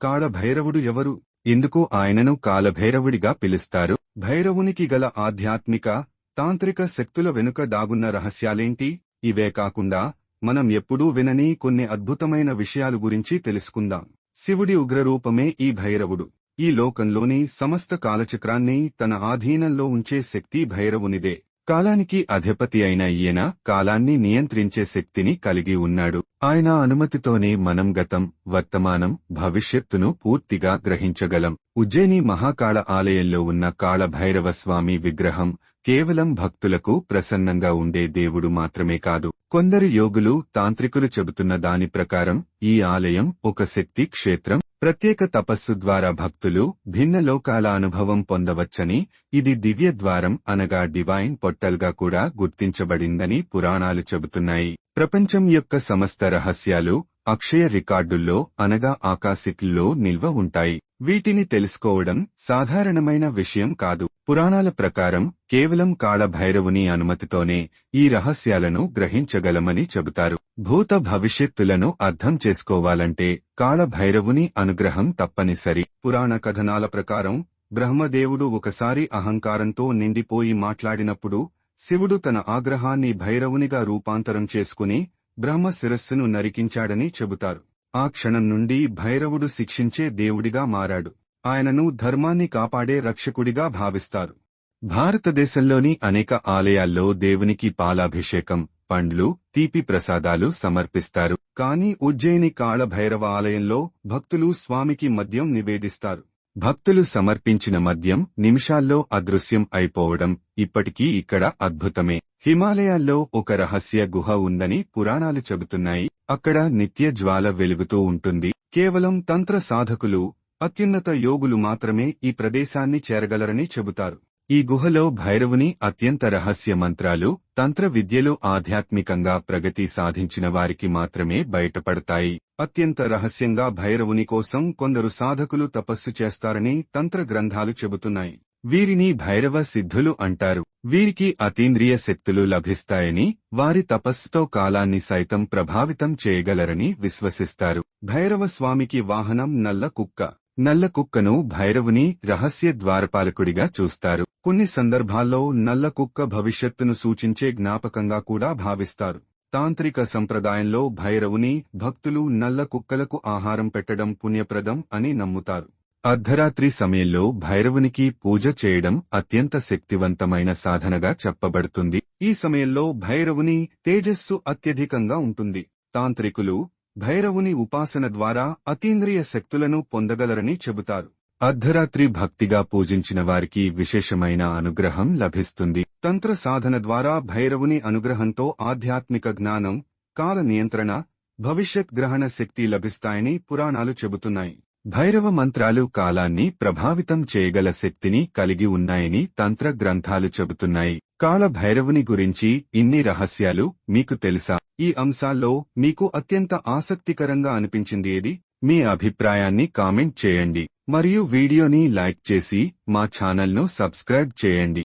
కాళభైరవుడు ఎవరు? ఎందుకు ఆయనను కాలభైరవుడిగా పిలుస్తారు. భైరవునికి గల ఆధ్యాత్మిక తాంత్రిక శక్తుల వెనుక దాగున్న రహస్యాలేంటి? ఇవే కాకుండా మనం ఎప్పుడూ వినని కొన్ని అద్భుతమైన విషయాలు గురించి తెలుసుకుందాం. శివుడి ఉగ్రరూపమే ఈ భైరవుడు. ఈ లోకంలోని సమస్త కాలచక్రాన్ని తన ఆధీనంలో ఉంచే శక్తి భైరవునిదే. కాలానికి అధిపతి అయిన ఈయన కాలాన్ని నియంత్రించే శక్తిని కలిగి ఉన్నాడు. ఆయన అనుమతితోనే మనం గతం వర్తమానం భవిష్యత్తును పూర్తిగా గ్రహించగలం. ఉజ్జయిని మహాకాళ ఆలయంలో ఉన్న కాళభైరవ స్వామి విగ్రహం కేవలం భక్తులకు ప్రసన్నంగా ఉండే దేవుడు మాత్రమే కాదు. కొందరు యోగులు తాంత్రికులు చెబుతున్న దాని ప్రకారం ఈ ఆలయం ఒక శక్తి క్షేత్రం. ప్రత్యేక తపస్సు ద్వారా భక్తులు భిన్న లోకాల అనుభవం పొందవచ్చని ఇది దివ్య ద్వారం అనగా డివైన్ పొట్టల్గా కూడా గుర్తించబడిందని పురాణాలు చెబుతున్నాయి. ప్రపంచం యొక్క సమస్త రహస్యాలు అక్షయ రికార్డుల్లో అనగా ఆకాశిక్లో నిల్వ ఉంటాయి. వీటిని తెలుసుకోవడం సాధారణమైన విషయం కాదు. పురాణాల ప్రకారం కేవలం కాళభైరవుని అనుమతితోనే ఈ రహస్యాలను గ్రహించగలమని చెబుతారు. భూత భవిష్యత్తులను అర్థం చేసుకోవాలంటే కాళభైరవుని అనుగ్రహం తప్పనిసరి. పురాణ కథనాల ప్రకారం బ్రహ్మదేవుడు ఒకసారి అహంకారంతో నిండిపోయి మాట్లాడినప్పుడు శివుడు తన ఆగ్రహాన్ని భైరవునిగా రూపాంతరం చేసుకుని బ్రహ్మ శిరస్సును నరికించాడని చెబుతారు. ఆ క్షణం నుండి భైరవుడు శిక్షించే దేవుడిగా మారాడు. ఆయనను ధర్మాన్ని కాపాడే రక్షకుడిగా భావిస్తారు. భారతదేశంలోని అనేక ఆలయాల్లో దేవునికి పాలాభిషేకం పండ్లు తీపి ప్రసాదాలు సమర్పిస్తారు. కానీ ఉజ్జయిని కాళభైరవ ఆలయంలో భక్తులు స్వామికి మద్యం నివేదిస్తారు. భక్తులు సమర్పించిన మద్యం నిమిషాల్లో అదృశ్యం అయిపోవడం ఇప్పటికీ ఇక్కడ అద్భుతమే. హిమాలయాల్లో ఒక రహస్య గుహ ఉందని పురాణాలు చెబుతున్నాయి. అక్కడ నిత్య జ్వాల వెలుగుతూ ఉంటుంది. కేవలం తంత్ర సాధకులు అత్యున్నత యోగులు మాత్రమే ఈ ప్రదేశాన్ని చేరగలరని చెబుతారు. ఈ గుహలో భైరవుని అత్యంత రహస్య మంత్రాలు తంత్ర విద్యలు ఆధ్యాత్మికంగా ప్రగతి సాధించిన వారికి మాత్రమే బయటపడతాయి. అత్యంత రహస్యంగా భైరవుని కోసం కొందరు సాధకులు తపస్సు చేస్తారని తంత్ర గ్రంథాలు చెబుతున్నాయి. వీరిని భైరవ సిద్ధులు అంటారు. వీరికి అతీంద్రియ శక్తులు లభిస్తాయని వారి తపస్సుతో కాలాన్ని సైతం ప్రభావితం చేయగలరని విశ్వసిస్తారు. భైరవ స్వామికి వాహనం నల్ల కుక్క. నల్ల కుక్కను భైరవుని రహస్య ద్వారపాలకుడిగా చూస్తారు. కొన్ని సందర్భాల్లో నల్ల కుక్క భవిష్యత్తును సూచించే జ్ఞాపకంగా కూడా భావిస్తారు. తాంత్రిక సంప్రదాయంలో భైరవుని భక్తులు నల్ల కుక్కలకు ఆహారం పెట్టడం పుణ్యప్రదం అని నమ్ముతారు. అర్ధరాత్రి సమయంలో భైరవునికి పూజ చేయడం అత్యంత శక్తివంతమైన సాధనగా చెప్పబడుతుంది. ఈ సమయంలో భైరవుని తేజస్సు అత్యధికంగా ఉంటుంది. తాంత్రికులు భైరవుని ఉపాసన ద్వారా అతీంద్రియ శక్తులను పొందగలరని చెబుతారు. అర్ధరాత్రి భక్తిగా పూజించిన వారికి విశేషమైన అనుగ్రహం లభిస్తుంది. తంత్ర సాధన ద్వారా భైరవుని అనుగ్రహంతో ఆధ్యాత్మిక జ్ఞానం కాల నియంత్రణ భవిష్యత్ గ్రహణ శక్తి లభిస్తాయని పురాణాలు చెబుతున్నాయి. భైరవ మంత్రాలు కాలాన్ని ప్రభావితం చేయగల శక్తిని కలిగి ఉన్నాయని తంత్ర గ్రంథాలు చెబుతున్నాయి. కాల భైరవుని గురించి ఇన్ని రహస్యాలు మీకు తెలుసా? ఈ అంశాల్లో మీకు అత్యంత ఆసక్తికరంగా అనిపించింది ఏది? మీ అభిప్రాయాన్ని కామెంట్ చేయండి. మరియు వీడియోని లైక్ చేసి మా ఛానల్ను సబ్స్క్రైబ్ చేయండి.